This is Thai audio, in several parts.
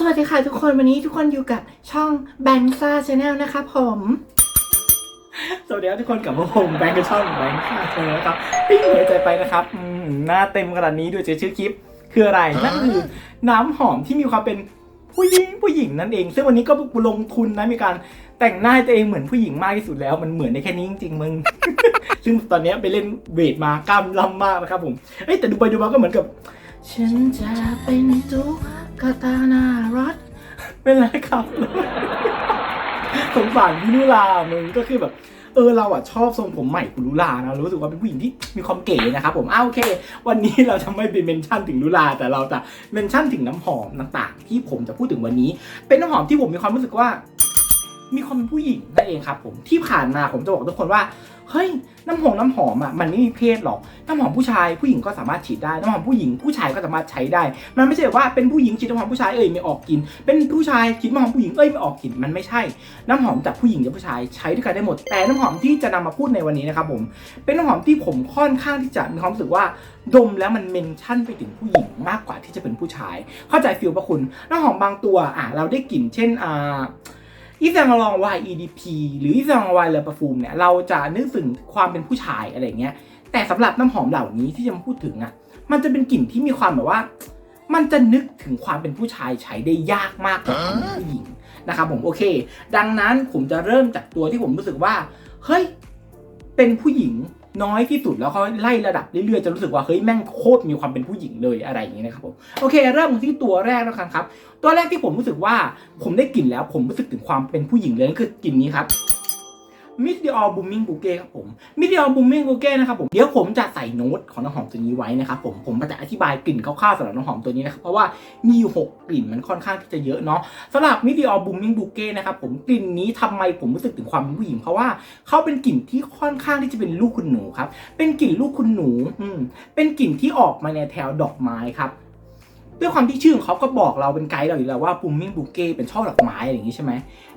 สวัสดีค่ะทุกคนวันนี้ทุกคนอยู่กับช่องแบงซ่าชาแนลนะคะผมสวัสดีครับทุกคนกลับมาผมแบงค์กับช่องแบงค์ซ่าชาแนลนะครับปิ้งหัวใจไปนะครับอืมหน้าเต็มขนาดนี้ด้วยชื่อคลิปคืออะไรนั่นคือน้ำหอมที่มีความเป็นผู้หญิงผู้หญิงนั่นเอง ซึ่งวันนี้ก็ลงทุนนะมีการแต่งหน้าให้ตัวเองเหมือนผู้หญิงมากที่สุดแล้ว มันเหมือนในแค่นี้จริงๆมึง ซึ่งตอนเนี้ยไปเล่นเวทมากล้ามล่ำมากนะครับผมเอ้ยแต่ดูไปดูมาก็เหมือนกับ ฉันจะเป็นตุ๊กตานารักเป็นไรครับ สงสารพี่ลุลามึงก็คือแบบ เออเราอะชอบทรงผมใหม่คุณลุลานะรู้สึกว่าเป็นผู้หญิงที่มีความเก๋นะครับผมอ้าโอเค วันนี้เราจะไม่เป็นเมนชั่นถึงลุลา แต่เราจะเมนชั่นถึงน้ำหอมต่างๆ ที่ผมจะพูดถึงวันนี้ เป็นน้ำหอมที่ผมมีความรู้สึกว่า มีความเป็นผู้หญิงนั่นเองครับผมที่ผ่านมาผมจะบอกทุกคนว่า เฮ้ยน้ำหอมน้ำหอมอะมันไม่มีเพศหรอกน้ำหอมผู้ชายผู้หญิงก็สามารถฉีดได้น้ำหอมผู้หญิงผู้ชายก็สามารถใช้ได้ มันไม่ใช่ว่าเป็นผู้หญิงฉีดน้ำหอมผู้ชายเอ้ยไม่ออกกลิ่นเป็นผู้ชายฉีดน้ำหอมผู้หญิงเอ้ยไม่ออกกลิ่นมันไม่ใช่ น้ำหอมจากผู้หญิงกับผู้ชายใช้ด้วยกันได้หมด แต่น้ำหอมที่จะนำมาพูดในวันนี้นะครับผมเป็นน้ำหอมที่ผมค่อนข้างที่จะมีความรู้สึกว่าดมแล้วมันเมนชั่นไปถึงผู้หญิงมากกว่าที่จะเป็นผู้ชาย เข้าใจฟิลปะคุณน้ำหอมบางตัวอะเราได้กลิ่นเช่นอ่า อีซังลองวาย EDP หรืออีซังวายเลอปาฟูมเนี่ยเราจะนึกถึงความเป็นผู้ชายอะไรเงี้ย แต่สำหรับน้ำหอมเหล่านี้ที่จะมาพูดถึงอะ มันจะเป็นกลิ่นที่มีความแบบว่า มันจะนึกถึงความเป็นผู้ชายใช้ได้ยากมากกว่าผู้หญิงนะครับผมโอเค ดังนั้นผมจะเริ่มจากตัวที่ผมรู้สึกว่า เฮ้ย เป็นผู้หญิง น้อยที่สุดแล้วเขาไล่ระดับเรื่อยๆจะรู้สึกว่าเฮ้ยแม่งโคตรมีความเป็นผู้หญิงเลยอะไรอย่างนี้นะครับผมโอเค เริ่มที่ตัวแรกแล้วกันครับ ตัวแรกที่ผมรู้สึกว่าผมได้กลิ่นแล้วผมรู้สึกถึงความเป็นผู้หญิงเลยนั่นคือกลิ่นนี้ครับ มิดเดียลบูมมิ่งบูเก้ครับผมมิดเดียลบูมมิ่งบูเก้นะครับผมเดี๋ยวผมจะใส่โน้ตของน้ำหอมตัวนี้ไว้นะครับผมผมจะอธิบายกลิ่นคร่าวๆสำหรับน้ำหอมตัวนี้นะครับเพราะว่ามีอยู่หกกลิ่นมันค่อนข้างที่จะเยอะเนาะสำหรับมิดเดียลบูมมิ่งบูเก้นะครับผมกลิ่นนี้ทำไมผมรู้สึกถึงความผู้หญิงเพราะว่าเขาเป็นกลิ่นที่ค่อนข้างที่จะเป็นลูกคุณหนูครับเป็นกลิ่นลูกคุณหนูอืมเป็นกลิ่นที่ออกมาในแถวดอกไม้ครับ ด้วยความที่ชื่อของเขาก็บอกเราเป็นไกด์เราอยู่แล้วว่าบูมมิ่งบูเก้เป็นช่อดอกไม้อะไรอย่างนี้ใช่ไหม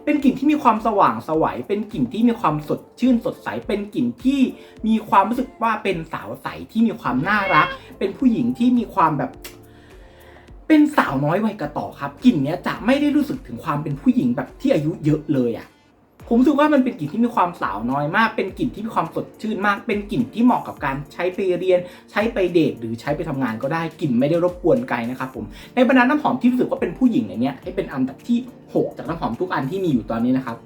เป็นกลิ่นที่มีความสว่างสวัยเป็นกลิ่นที่มีความสดชื่นสดใส เป็นกลิ่นที่มีความรู้สึกว่าเป็นสาวใสที่มีความน่ารัก เป็นผู้หญิงที่มีความแบบ เป็นสาวน้อยวัยกระต่อครับกลิ่นเนี้ยจะไม่ได้รู้สึกถึงความเป็นผู้หญิงแบบที่อายุเยอะเลยอะ ผมรู้สึกว่ามันเป็นกลิ่นที่มีความสาวน้อยมาก เป็นกลิ่นที่มีความสดชื่นมาก เป็นกลิ่นที่เหมาะกับการใช้ไปเรียน ใช้ไปเดทหรือใช้ไปทำงานก็ได้กลิ่นไม่ได้รบกวนไกลนะครับผม ในบรรดาน้ำหอมที่รู้สึกว่าเป็นผู้หญิงอย่างเนี้ยให้เป็นอันดับที่ 6 จากน้ำหอมทุกอันที่มีอยู่ตอนนี้นะครับ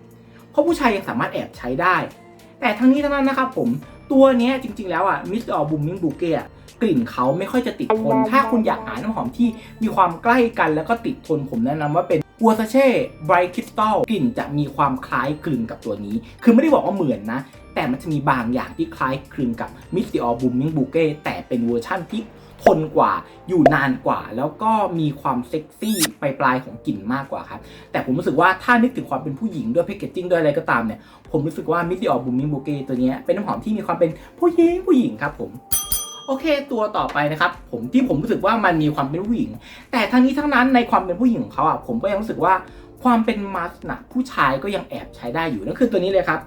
เพราะผู้ชายยังสามารถแอบใช้ได้ แต่ทั้งนี้ทั้งนั้นนะครับผมตัวนี้จริงๆ แล้วอะมิสเตอร์บูมมิงบูเก้กลิ่นเขาไม่ค่อยจะติดทน ถ้าคุณอยากหาน้ำหอมที่มีความใกล้กันแล้วก็ติดทนผมแนะนำว่าเป็น w ัวซาเช่ไบรท์คริสตัลกลิ่นจะมีความคล้ายคลึงกับตัวนี้ คือไม่ได้บอกว่าเหมือนนะ แต่มันจะมีบางอย่างที่คล้ายคลึงกับ m i s t อ r Booming Bouquet แต่เป็นเวอร์ชั่นที่ทนกว่าอยู่นานกว่า แล้วก็มีความเซ็กซี่ปลายปลายของกลิ่นมากกว่าครับ แต่ผมรู้สึกว่าถ้านึกถึงความเป็นผู้หญิงด้วยแพคเกจจิ้งด้วยอะไรก็ตามเนี่ย ผมรู้สึกว่า m i s t อ r Booming Bouquet ตัวนี้เป็นน้ำหอมที่มีความเป็นผู้หญิงผู้หญิงครับผม โอเค ตัวต่อไปนะครับ ผมที่ผมรู้สึกว่ามันมีความเป็นผู้หญิง แต่ทั้งนี้ทั้งนั้นในความเป็นผู้หญิงของเขาอะผมก็ยังรู้สึกว่าความเป็นมัสนะผู้ชายก็ยังแอบใช้ได้อยู่นั่นคือตัวนี้เลยครับ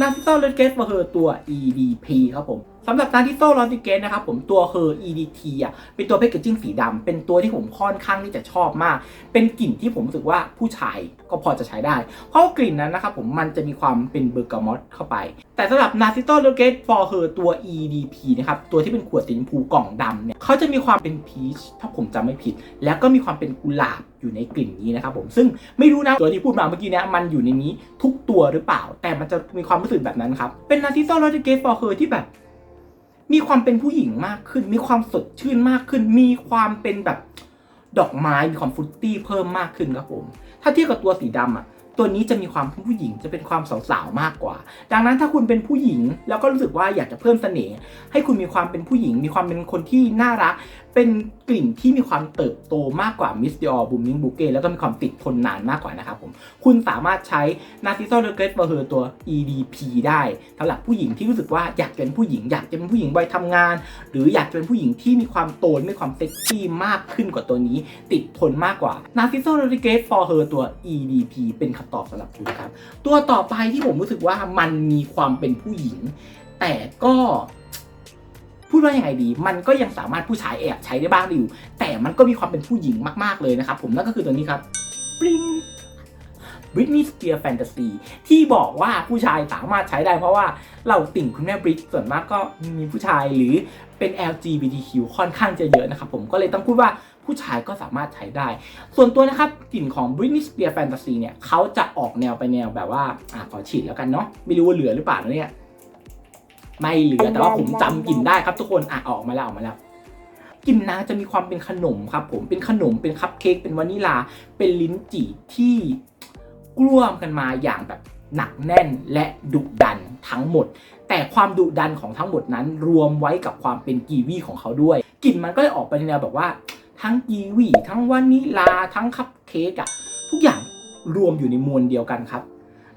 นาซิโตเลเกสเฮอร์ตัว EDP ครับผม สำหรับนาซิโซลอติเกสนะครับผมตัว Her EDT อะเป็นตัวแพคเกจจิ้งสีดำเป็นตัวที่ผมค่อนข้างที่จะชอบมาก เป็นกลิ่นที่ผมรู้สึกว่าผู้ชายก็พอจะใช้ได้ เพราะว่ากลิ่นนั้นนะครับผมมันจะมีความเป็นเบอร์กามอตเข้าไป แต่สำหรับ n a r c i s s o l o g a t e for her ตัว EDP นะครับตัวที่เป็นขวดสีชมพูกล่องดำเนี่ยเขาจะมีความเป็นพีชถ้าผมจำไม่ผิด แล้วก็มีความเป็นกุหลาบอยู่ในกลิ่นนี้นะครับผมซึ่งไม่รู้นะตัวที่พูดมาเมื่อกี้เนี่ยมันอยู่ในนี้ทุกตัวหรือเปล่า แต่มันจะมีความรู้สึกแบบนั้นครับเป็น n a r c i s s o l o g a t e for her ที่แบบ มีความเป็นผู้หญิงมากขึ้น มีความสดชื่นมากขึ้น มีความเป็นแบบดอกไม้ มีความฟรุตตี้เพิ่มมากขึ้นครับผม ถ้าเทียบกับตัวสีดำอะ ตัวนี้จะมีความเป็นผู้หญิงจะเป็นความสาวๆมากกว่า ดังนั้นถ้าคุณเป็นผู้หญิง แล้วก็รู้สึกว่าอยากจะเพิ่มเสน่ห์ให้คุณมีความเป็นผู้หญิง มีความเป็นคนที่น่ารัก เป็นกลิ่นที่มีความเติบโตมากกว่า Miss Dior Booming Bouquet แล้วก็มีความติดทนนานมากกว่านะครับผมคุณสามารถใช้ Narciso Regret for Her ตัว EDP ได้สำหรับผู้หญิงที่รู้สึกว่าอยากเป็นผู้หญิง อยากจะเป็นผู้หญิงวัยทำงาน หรืออยากจะเป็นผู้หญิงที่มีความโตนมีความเซ็กซี่มากขึ้นกว่าตัวนี้ ติดทนมากกว่า Narciso Regret for Her ตัว EDP เป็นคำตอบสำหรับคุณครับ ตัวต่อไปที่ผมรู้สึกว่ามันมีความเป็นผู้หญิง แต่ก็พูดว่ายังไงดี มันก็ยังสามารถผู้ชายแอบใช้ได้บ้างอยู่ แต่มันก็มีความเป็นผู้หญิงมากๆเลยนะครับผมนั่นก็คือตัวนี้ครับปริง Britney Spears Fantasy ที่บอกว่าผู้ชายสามารถใช้ได้เพราะว่าเราติ่งคุณแม่บริตส่วนมากก็มีผู้ชายหรือเป็น LGBTQ ค่อนข้างจะเยอะนะครับผมก็เลยต้องพูดว่า ผู้ชายก็สามารถใช้ได้ ส่วนตัวนะครับกลิ่นของ Britney Spears Fantasy เนี่ยเขาจะออกแนวไปแนวแบบว่าอะขอฉีดแล้วกันเนาะไม่รู้ว่าเหลือหรือเปล่านะเนี่ยไม่เหลือแต่ว่าผมจำกลิ่นได้ครับทุกคนอะออกมาแล้วออกมาแล้วกลิ่นนางจะมีความเป็นขนมครับผมเป็นขนมเป็นคัพเค้กเป็นวานิลา เป็นลิ้นจี่ที่กล้วมกันมาอย่างแบบหนักแน่นและดุดันทั้งหมด แต่ความดุดันของทั้งหมดนั้นรวมไว้กับความเป็นกีวีของเขาด้วย กลิ่นมันก็เลยออกไปในแนวแบบว่า ทั้งกีวีทั้งวานิลาทั้งคัพเค้กอะทุกอย่างรวมอยู่ในมวลเดียวกันครับ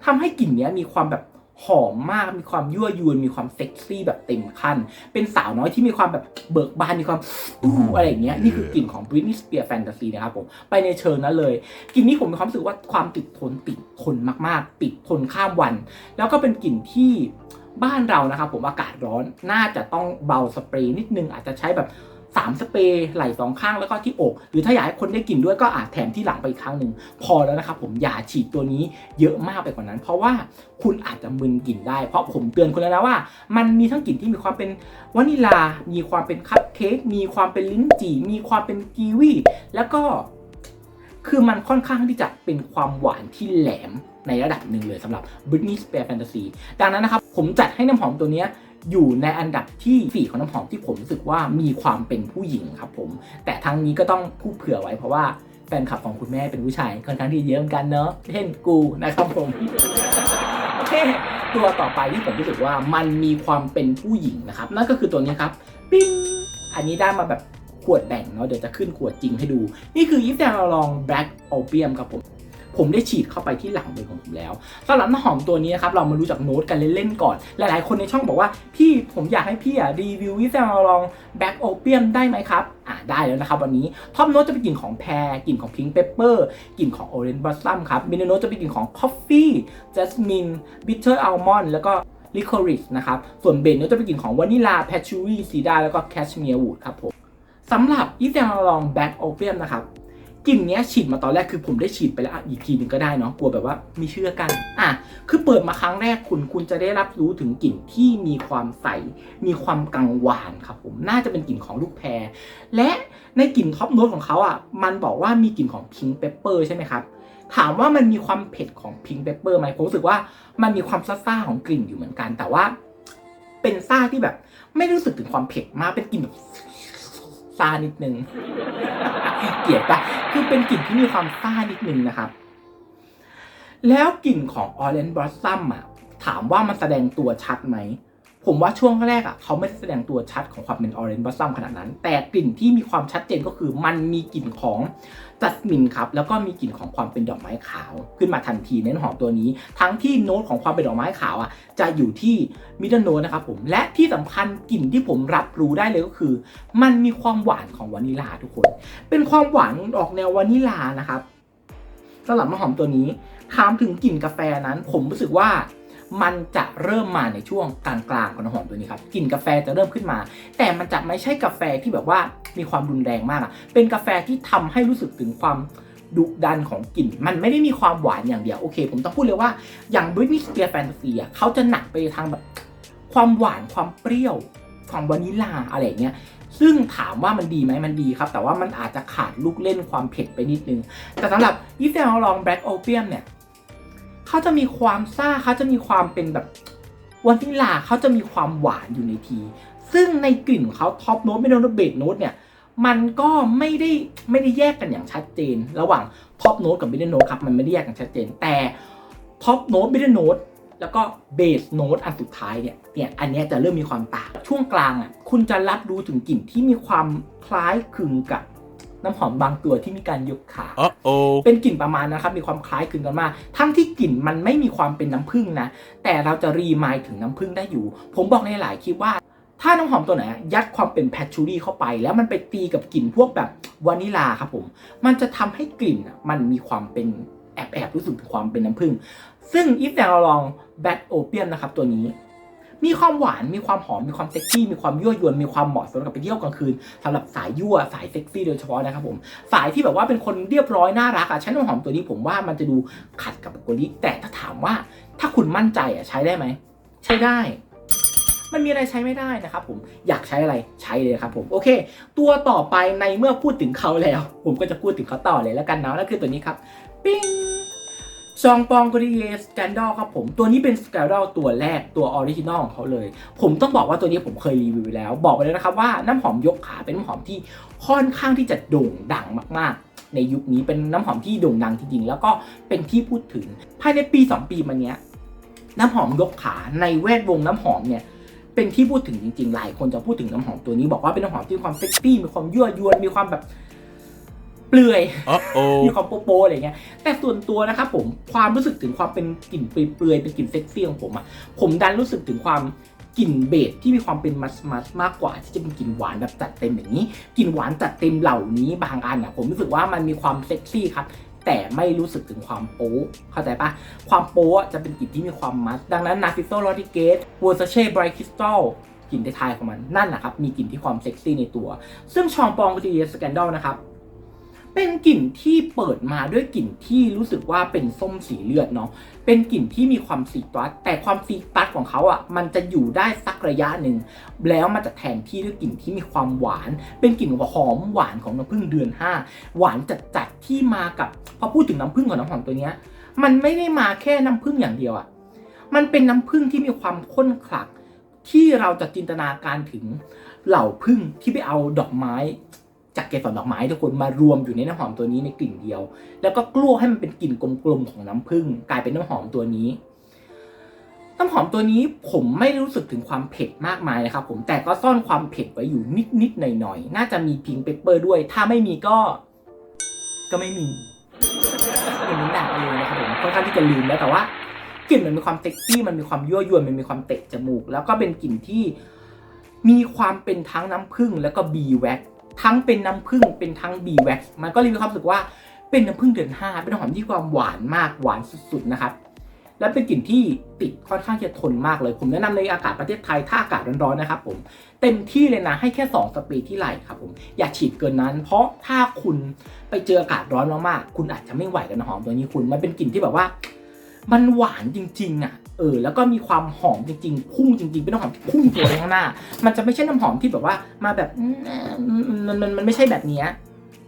ทำให้กลิ่นเนี้ยมีความแบบหอมมากมีความยั่วยวนมีความเซ็กซี่แบบเต็มขั้น เป็นสาวน้อยที่มีความแบบเบิกบานมีความอู้อะไรอย่างเงี้ยนี่คือกลิ่นของ Britney Spears Fantasy นะครับผม ไปในเชิงนั้นเลยกลิ่นนี้ผมมีความรู้สึกว่าความติดทนติดทนมากๆ ติดทนข้ามวัน แล้วก็เป็นกลิ่นที่บ้านเรานะครับผมอากาศร้อนน่าจะต้องเบาสเปรย์นิดนึงอาจจะใช้แบบ 3 สเปรย์ไหล่สองข้างแล้วก็ที่อก หรือถ้าอยากให้คนได้กลิ่นด้วยก็อาจแถมที่หลังไปอีกครั้งหนึ่งพอแล้วนะครับผมอย่าฉีดตัวนี้เยอะมากไปกว่านั้น เพราะว่าคุณอาจจะมึนกลิ่นได้ เพราะผมเตือนคุณแล้วนะว่า มันมีทั้งกลิ่นที่มีความเป็นวานิลา มีความเป็นคัพเค้กมีความเป็นลิ้นจี่มีความเป็นกีวีแล้วก็คือมันค่อนข้างที่จะเป็นความหวานที่แหลมในระดับหนึ่งเลยสำหรับ Britney Spears Fantasy ดังนั้นนะครับผมจัดให้น้ำหอมตัวนี้ อยู่ในอันดับที่4ของน้ำหอมที่ผมรู้สึกว่ามีความเป็นผู้หญิงครับผม แต่ทั้งนี้ก็ต้องพูดเผื่อไว้เพราะว่าแฟนคลับของคุณแม่เป็นผู้ชายค่อนข้างที่เยอะเหมือนกันเนอะเช่นกูนะครับผมโอเคตัวต่อไปที่ผมรู้สึกว่ามันมีความเป็นผู้หญิงนะครับ นั่นก็คือตัวนี้ครับปิ้งอันนี้ได้มาแบบขวดแบ่งเนาะเดี๋ยวจะขึ้นขวดจริงให้ดู นี่คือยิปแดงลองแบล็กโอเปียมครับผม ผมได้ฉีดเข้าไปที่หลังมือของผมแล้วสำหรับน้ำหอมตัวนี้ครับเรามารู้จักโน้ตกันเล่นๆก่อน หลายๆ คนในช่องบอกว่าพี่ผมอยากให้พี่อะรีวิววิแซงลองแบ็กโอเปียมได้ไหมครับอ่าได้แล้วนะครับวันนี้ท็อปโน้ตจะเป็นกลิ่นของแพรกลิ่นของพิงค์เปปเปอร์กลิ่นของโอเรนจ์บลัซซัมครับมินโน้ตจะเป็นกลิ่นของคอฟฟี่จัสมินบิทเทอร์อัลมอนด์แล้วก็ลิโคริสนะครับ ส่วนเบนก็จะเป็นกลิ่นของวานิลา แพชชูรี่ซีดา แล้วก็แคชเมียร์วูดครับผม สำหรับอีฟแดงลองแบ็กโอเปียมนะครับ กลิ่นเนี้ยฉีดมาตอนแรกคือผมได้ฉีดไปแล้วอะอีกทีหนึ่งก็ได้เนาะกลัวแบบว่ามีเชื่อกันอะคือเปิดมาครั้งแรกคุณคุณจะได้รับรู้ถึงกลิ่นที่มีความใส มีความกังวานครับผมน่าจะเป็นกลิ่นของลูกแพร และในกลิ่นท็อปโน้ตของเขาอะมันบอกว่ามีกลิ่นของพิงเปเปอร์ใช่ไหมครับถามว่ามันมีความเผ็ดของพิงเปปเปอร์ไหมผมรู้สึกว่ามันมีความซ่าๆของกลิ่นอยู่เหมือนกัน แต่ว่า เป็นซ่าที่แบบ ไม่รู้สึกถึงความเผ็ดมากเป็นกลิ่นแบบซ่านิดนึง เกลียดปะคือเป็นกลิ่นที่มีความซ่านิดนึงนะครับ แล้วกลิ่นของออเรนจ์บลัซซัมอะถามว่ามันแสดงตัวชัดไหม ผมว่าช่วงแรกอะเขาไม่แสดงตัวชัดของความเป็น Orange Blossom ขนาดนั้น แต่กลิ่นที่มีความชัดเจนก็คือมันมีกลิ่นของจัสมินครับ แล้วก็มีกลิ่นของความเป็นดอกไม้ขาว ขึ้นมาทันทีในน้ำหอมตัวนี้ ทั้งที่โน้ตของความเป็นดอกไม้ขาวอะจะอยู่ที่มิดเดิลโน้ตนะครับผม และที่สำคัญกลิ่นที่ผมรับรู้ได้เลยก็คือ มันมีความหวานของวานิลาทุกคน เป็นความหวานออกแนววานิลานะครับสำหรับน้ำหอมตัวนี้ถามถึงกลิ่นกาแฟนั้น ผมรู้สึกว่า มันจะเริ่มมาในช่วงกลางๆของน้ำหอมตัวนี้ครับกลิ่นกาแฟจะเริ่มขึ้นมา แต่มันจะไม่ใช่กาแฟที่แบบว่ามีความรุนแรงมากอะเป็นกาแฟที่ทำให้รู้สึกถึงความดุดันของกลิ่น มันไม่ได้มีความหวานอย่างเดียวโอเค ผมต้องพูดเลยว่าอย่าง Britney Spears Fantasy อะเขาจะหนักไปทางแบบความหวานความเปรี้ยวความวานิลาอะไรอย่างเงี้ยซึ่งถามว่ามันดีไหมมันดีครับ แต่ว่ามันอาจจะขาดลูกเล่นความเผ็ดไปนิดนึง แต่สำหรับอีฟแดงลองแบล็กโอเปียมเนี่ย เขาจะมีความซ่าเขาจะมีความเป็นแบบวานิลาเขาจะมีความหวานอยู่ในที ซึ่งในกลิ่นของเขาท็อปโน้ตไม่โดนเบสโน้ตเนี่ยมันก็ไม่ได้ไม่ได้แยกกันอย่างชัดเจน ระหว่างท็อปโน้ตกับมิดเดิลโน้ตครับมันไม่ได้แยกกันชัดเจน แต่ท็อปโน้ตมิดเดิลโน้ตแล้วก็เบสโน้ตอันสุดท้ายเนี่ยเนี่ยอันนี้จะเริ่มมีความต่าง ช่วงกลางอะคุณจะรับรู้ถึงกลิ่นที่มีความคล้ายคลึงกับ น้ำหอมบางตัวที่มีการยกขา Uh-oh. เป็นกลิ่นประมาณนะครับ มีความคล้ายคลึงกันมาก ทั้งที่กลิ่นมันไม่มีความเป็นน้ำผึ้งนะ แต่เราจะรีมายถึงน้ำผึ้งได้อยู่ ผมบอกในหลายคลิปว่า ถ้าน้ำหอมตัวไหนอะยัดความเป็นแพชชูรี่เข้าไป แล้วมันไปตีกับกลิ่นพวกแบบวานิลาครับผม มันจะทำให้กลิ่นอะมันมีความเป็นแอบแอบๆรู้สึกถึงความเป็นน้ำผึ้ง ซึ่งอีฟแดงลองแบทโอเปียมนะครับตัวนี้ มีความหวาน มีความหอม มีความเซ็กซี่ มีความยั่วยวน มีความเหมาะสมกับไปเที่ยวกลางคืนสำหรับสายยั่ว สายเซ็กซี่โดยเฉพาะนะครับผม สายที่แบบว่าเป็นคนเรียบร้อยน่ารักอะใช้น้ำหอมตัวนี้ผมว่ามันจะดูขัดกับบุคลิก แต่ถ้าถามว่าถ้าคุณมั่นใจอะใช้ได้ไหม ใช้ได้มันมีอะไรใช้ไม่ได้นะครับผมอยากใช้อะไรใช้เลยครับผมโอเค ตัวต่อไปในเมื่อพูดถึงเขาแล้ว ผมก็จะพูดถึงเขาต่อเลยแล้วกันเนาะนั่นคือตัวนี้ครับ ปิ้ง ซองปองกรีเอสแกนดอลครับผม ตัวนี้เป็นสแกนดอลตัวแรกตัวออริจินอลของเขาเลย ผมต้องบอกว่าตัวนี้ผมเคยรีวิวไปแล้ว บอกไปเลยนะครับว่าน้ำหอมยกขาเป็นน้ำหอมที่ค่อนข้างที่จะโด่งดังมากๆ ในยุคนี้เป็นน้ำหอมที่โด่งดังจริงๆ แล้วก็เป็นที่พูดถึงภายในปี 2 ปีมาเนี้ยน้ำหอมยกขาในแวดวงน้ำหอมเนี่ยเป็นที่พูดถึงจริงๆ หลายคนจะพูดถึงน้ำหอมตัวนี้บอกว่าเป็นน้ำหอมที่มีความเซ็กซี่มีความยั่วยวนมีความแบบ เปลือย Uh-oh. มีความโป๊ะๆอะไรเงี้ย แต่ส่วนตัวนะครับผมความรู้สึกถึงความเป็นกลิ่นเปลือยๆเป็นกลิ่นเซ็กซี่ของผมอะผมดันรู้สึกถึงความกลิ่นเบสที่มีความเป็นมัสมัสมากกว่า ที่จะเป็นกลิ่นหวานแบบจัดเต็มอย่างนี้กลิ่นหวานจัดเต็มเหล่านี้บางอันอะผมรู้สึกว่ามันมีความเซ็กซี่ครับแต่ไม่รู้สึกถึงความโป๊ะเข้าใจปะความโป๊ะจะเป็นกลิ่นที่มีความมัสดังนั้น Narciso r o d r i g u e z v e r s a c e Bright Crystal กลิ่นท้ายๆของมันนั่นแหละครับมีกลิ่นที่ความเซ็กซี่ในตัว ซึ่งชองปองกุติเยสแกนด l นะครับ เป็นกลิ่นที่เปิดมาด้วยกลิ่นที่รู้สึกว่าเป็นส้มสีเลือดเนาะ เป็นกลิ่นที่มีความซีตรัสแต่ความซีตรัสของเขาอะมันจะอยู่ได้สักระยะหนึ่ง แล้วมันจะแทนที่ด้วยกลิ่นที่มีความหวาน เป็นกลิ่นหอมหวานของน้ำผึ้งเดือน 5 หวานจัดๆที่มากับพอพูดถึงน้ำผึ้งของน้ำหอมตัวเนี้ย มันไม่ได้มาแค่น้ำผึ้งอย่างเดียวอะ มันเป็นน้ำผึ้งที่มีความข้นคลักที่เราจะจินตนาการถึงเหล่าผึ้งที่ไปเอาดอกไม้ จากเกสรดอกไม้ทุกคนมารวมอยู่ในน้ำหอมตัวนี้ในกลิ่นเดียว แล้วก็กลัวให้มันเป็นกลิ่นกลมๆของน้ำผึ้งกลายเป็นน้ำหอมตัวนี้น้ำหอมตัวนี้ผมไม่รู้สึกถึงความเผ็ดมากมายนะครับ ผมแต่ก็ซ่อนความเผ็ดไว้อยู่นิดๆหน่อยๆน่าจะมีพิงเปปเปอร์ด้วย ถ้าไม่มีก็ ก็ไม่มีเป็นนิ้นด่างเองนะครับผมค่อนข้างที่จะลืมแล้วแต่ว่ากลิ่นมันมีความเซ็กซี่มันมีความยั่วยวนมันมีความเตะจมูก แล้วก็เป็นกลิ่นที่มีความเป็นทั้งน้ำผึ้งแล้วก็บีแว็ก ทั้งเป็นน้ำผึ้งเป็นทั้งบีแว็กมันก็เลยมีความรู้สึกว่าเป็นน้ำผึ้งเดือนห้าเป็นหอมที่ความหวานมากหวานสุดๆนะครับและเป็นกลิ่นที่ติดค่อนข้างจะทนมากเลย ผมแนะนำในอากาศประเทศไทยถ้าอากาศร้อนๆนะครับผมเต็มที่เลยนะให้แค่ 2 สเปรย์ที่ไหลครับผมอย่าฉีดเกินนั้น เพราะถ้าคุณไปเจออากาศร้อนมากๆคุณอาจจะไม่ไหวกับน้ำหอมตัวนี้คุณมันเป็นกลิ่นที่แบบว่า มันหวานจริงๆอะ เออแล้วก็มีความหอมจริงๆพุ่งจริงๆ เป็นน้ำหอมที่พุ่งตัวไปข้างหน้า มันจะไม่ใช่น้ำหอมที่แบบว่ามาแบบมันมันมันไม่ใช่แบบนี้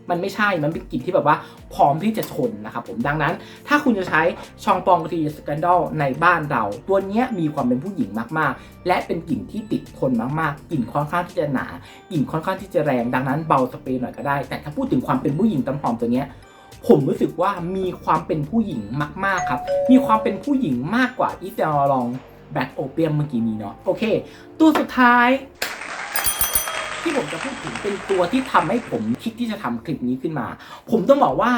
มันไม่ใช่ มันเป็นกลิ่นที่แบบว่าพร้อมที่จะชนนะครับผม ดังนั้น ถ้าคุณจะใช้ชองปองทีสแกนดลในบ้านเรา ตัวเนี้ยมีความเป็นผู้หญิงมากๆ และเป็นกลิ่นที่ติดทนมากๆ กลิ่นค่อนข้างที่จะหนา กลิ่นค่อนข้างที่จะแรง ดังนั้นเบาสเปรย์หน่อยก็ได้ แต่ถ้าพูดถึงความเป็นผู้หญิงตำหอมตัวเนี้ย ผมรู้สึกว่ามีความเป็นผู้หญิงมาก ๆ ครับ มีความเป็นผู้หญิงมากกว่าที่จะลองแบล็กโอเปียมเมื่อกี้นี้เนาะโอเค ตัวสุดท้าย ที่ผมจะพูดถึงเป็นตัวที่ทำให้ผมคิดที่จะทำคลิปนี้ขึ้นมา ผมต้องบอกว่า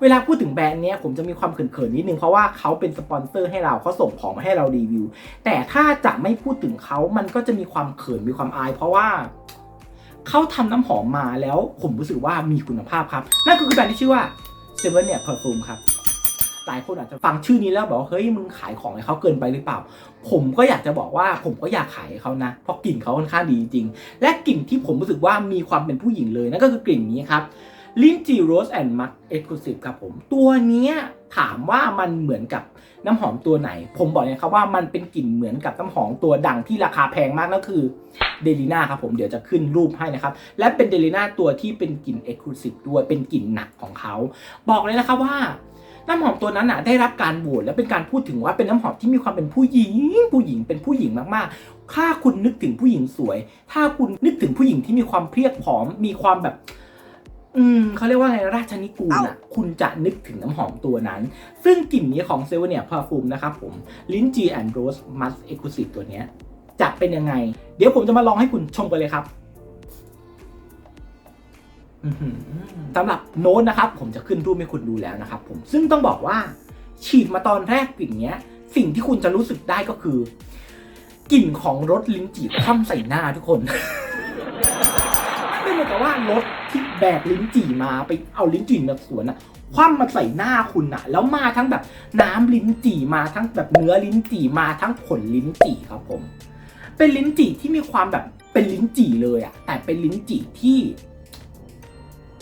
เวลาพูดถึงแบรนด์เนี้ยผมจะมีความเขินๆนิดนึง เพราะว่าเขาเป็นสปอนเซอร์ให้เราเขาส่งของมาให้เรารีวิว แต่ถ้าจะไม่พูดถึงเขามันก็จะมีความเขินมีความอาย เพราะว่า เขาทำน้ำหอมมาแล้วผมรู้สึกว่ามีคุณภาพครับ นั่นก็คือแบรนด์ที่ชื่อว่าเซเว่นเนี่ยเพอร์ฟูมครับหลายคนอาจจะฟังชื่อนี้แล้วบอกว่าเฮ้ยมึงขายของให้เขาเกินไปหรือเปล่า ผมก็อยากจะบอกว่าผมก็อยากขายเขานะ เพราะกลิ่นเขาค่อนข้างดีจริง และกลิ่นที่ผมรู้สึกว่ามีความเป็นผู้หญิงเลยนั่นก็คือกลิ่นนี้ครับลินจีโรสแอนด์มั c เอ็กซ์คลูซีฟครับผม ตัวนี้ถามว่ามันเหมือนกับ น้ำหอมตัวไหน ผมบอกเลยครับว่ามันเป็นกลิ่นเหมือนกับน้ำหอมตัวดังที่ราคาแพงมากนั่นคือเดลิน่าครับผมเดี๋ยวจะขึ้นรูปให้นะครับ และเป็นเดลิน่าตัวที่เป็นกลิ่นเอ็กซ์คลูซีฟด้วยเป็นกลิ่นหนักของเขา บอกเลยนะครับว่าน้ำหอมตัวนั้นอะได้รับการโหวตและเป็นการพูดถึงว่าเป็นน้ำหอมที่มีความเป็นผู้หญิง ผู้หญิงเป็นผู้หญิงมากๆ ถ้าคุณนึกถึงผู้หญิงสวย ถ้าคุณนึกถึงผู้หญิงที่มีความเพรียบผอม มีความแบบ อืมเขาเรียกว่าไงราชนิกูลอะคุณจะนึกถึงน้ำหอมตัวนั้น ซึ่งกลิ่นนี้ของเซเวเนียพาฟูมนะครับผมลินจีแอนด์โรสมัสเอ็กซ์คลูซีฟตัวเนี้ยจะเป็นยังไง เดี๋ยวผมจะมาลองให้คุณชมกันเลยครับอื้อหือสำหรับโน้ตนะครับ ผมจะขึ้นรูปให้คุณดูแล้วนะครับผมซึ่งต้องบอกว่า ฉีดมาตอนแรกกลิ่นเนี้ย สิ่งที่คุณจะรู้สึกได้ก็คือกลิ่นของรถลิ้นจี่คว่ำใส่หน้าทุกคนไม่เหมือนกับว่ารถที่ แบกลิ้นจี่มาไปเอาลิ้นจี่มาสวนอะคว่ำมาใส่หน้าคุณอะแล้วมาทั้งแบบน้ำลิ้นจี่มาทั้งแบบเนื้อลิ้นจี่มาทั้งผลลิ้นจี่ครับผม เป็นลิ้นจี่ที่มีความแบบเป็นลิ้นจี่เลยอะแต่เป็นลิ้นจี่ที่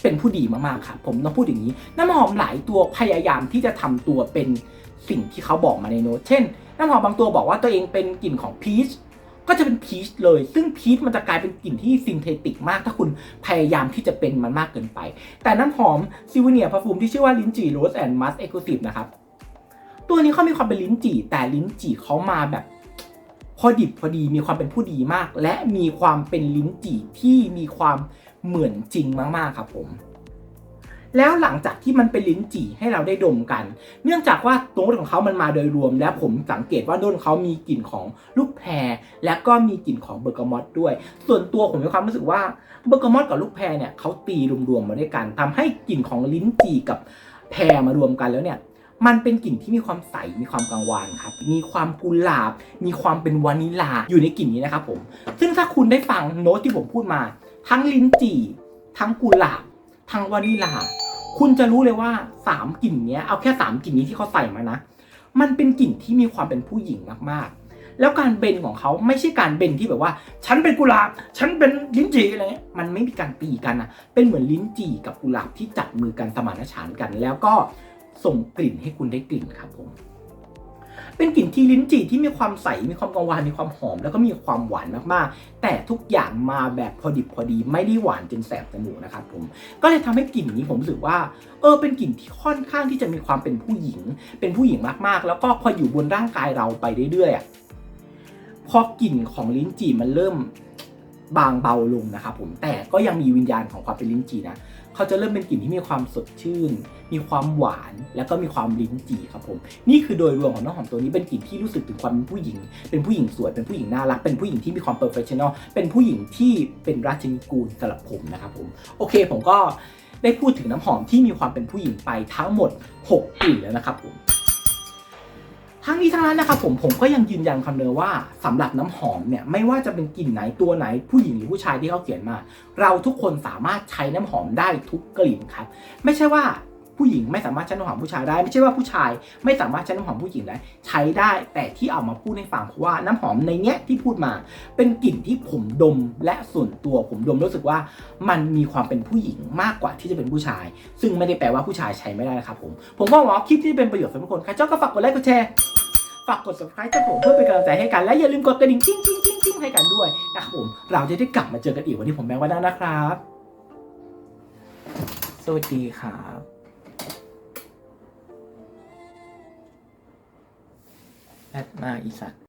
เป็นผู้ดีมากๆครับผมต้องพูดอย่างนี้ น้ำหอมหลายตัวพยายามที่จะทำตัวเป็นสิ่งที่เขาบอกมาในโน้ตเช่น น้ำหอมบางตัวบอกว่าตัวเองเป็นกลิ่นของพีช ก็จะเป็นพีชเลย ซึ่งพีชมันจะกลายเป็นกลิ่นที่ซินเทติกมาก ถ้าคุณพยายามที่จะเป็นมันมากเกินไป แต่น้ำหอมซิวเนียพาฟูมที่ชื่อว่าลิ้นจี่โรสแอนด์มัสเอ็กซ์คลูซีฟนะครับตัวนี้เขามีความเป็นลิ้นจี่ แต่ลิ้นจี่เขามาแบบพอดิบพอดีมีความเป็นผู้ดีมาก และมีความเป็นลิ้นจี่ที่มีความเหมือนจริงมากๆครับผม แล้วหลังจากที่มันเป็นลิ้นจี่ให้เราได้ดมกัน เนื่องจากว่าโน้ตของเขามันมาโดยรวม และผมสังเกตว่าโน้ตเขามีกลิ่นของลูกแพร และก็มีกลิ่นของเบอร์กามอตด้วย ส่วนตัวผมมีความรู้สึกว่าเบอร์กามอตกับลูกแพรเนี่ยเขาตีรวมๆมาด้วยกันทำให้กลิ่นของลิ้นจี่กับแพรมารวมกันแล้วเนี่ยมันเป็นกลิ่นที่มีความใส มีความกังวานครับ มีความกุหลาบ มีความเป็นวานิลา อยู่ในกลิ่นนี้นะครับผม ซึ่งถ้าคุณได้ฟังโน้ตที่ผมพูดมา ทั้งลิ้นจี่ ทั้งกุหลาบ ทั้งวานิลา คุณจะรู้เลยว่าสามกลิ่นเนี้ยเอาแค่สามกลิ่นนี้ที่เขาใส่มานะ มันเป็นกลิ่นที่มีความเป็นผู้หญิงมากๆ แล้วการเบนของเขาไม่ใช่การเบนที่แบบว่า ฉันเป็นกุหลาบ ฉันเป็นลิ้นจี่อะไรเงี้ยมันไม่มีการตีกันนะเป็นเหมือนลิ้นจี่กับกุหลาบที่จับมือกันสมานฉันท์กัน แล้วก็ส่งกลิ่นให้คุณได้กลิ่นครับผม เป็นกลิ่นที่ลิ้นจี่ที่มีความใส มีความกังวาน มีความหอม แล้วก็มีความหวานมากๆ แต่ทุกอย่างมาแบบพอดิบพอดี ไม่ได้หวานจนแสบจมูกนะครับผม ก็เลยทำให้กลิ่นนี้ผมรู้สึกว่า เออ เป็นกลิ่นที่ค่อนข้างที่จะมีความเป็นผู้หญิง เป็นผู้หญิงมากๆ แล้วก็พออยู่บนร่างกายเราไปเรื่อยๆ พอกลิ่นของลิ้นจี่มันเริ่มบางเบาลงนะครับผม แต่ก็ยังมีวิญญาณของความเป็นลิ้นจี่นะ เขาจะเริ่มเป็นกลิ่นที่มีความสดชื่น มีความหวาน แล้วก็มีความลิ้นจี่ครับผม นี่คือโดยรวมของน้ำหอมตัวนี้เป็นกลิ่นที่รู้สึกถึงความเป็นผู้หญิง เป็นผู้หญิงสวย เป็นผู้หญิงน่ารัก เป็นผู้หญิงที่มีความเ e อร์เฟ t ชั่นอลเป็นผู้หญิงที่เป็นราชินีกูลสำหรับผมนะครับผม โอเค ผมก็ได้พูดถึงน้ำหอมที่มีความเป็นผู้หญิงไปทั้งหมด 6 กลิ่นแล้วนะครับผม ทั้งนี้ทั้งนั้นนะครับผมผมก็ยังยืนยันคำเดิมว่าสำหรับน้ำหอมเนี่ยไม่ว่าจะเป็นกลิ่นไหนตัวไหนผู้หญิงหรือผู้ชายที่เขาเขียนมา เราทุกคนสามารถใช้น้ำหอมได้ทุกกลิ่นครับ ไม่ใช่ว่า ผู้หญิงไม่สามารถใช้น้ำหอมผู้ชายได้ไม่ใช่ว่าผู้ชาย ไม่สามารถใช้น้ำหอมผู้หญิงได้ใช้ได้แต่ที่เอามาพูดให้ฟังเพราะว่าน้ำหอมในเนี้ยที่พูดมา เป็นกลิ่นที่ผมดมและส่วนตัวผมดมรู้สึกว่า มันมีความเป็นผู้หญิงมากกว่าที่จะเป็นผู้ชาย ซึ่งไม่ได้แปลว่าผู้ชายใช้ไม่ได้นะครับผมผมก็หวังว่าคลิปที่เป็นประโยชน์สำหรับคนใครชอบก็ฝากกดไลค์กดแชร์ฝากกด subscribe ให้ผมเพื่อเป็นกำลังใจให้กันและอย่าลืมกดกระดิ่งจิ้งจิ้งจิ้งจิ้งให้กันด้วยนะครับผมเราจะได้กลับมาเจอกันอีกวันที่ผมแบงค์ว่าได้นะครับ สวัสดีครับ แอดมาอีสัตว์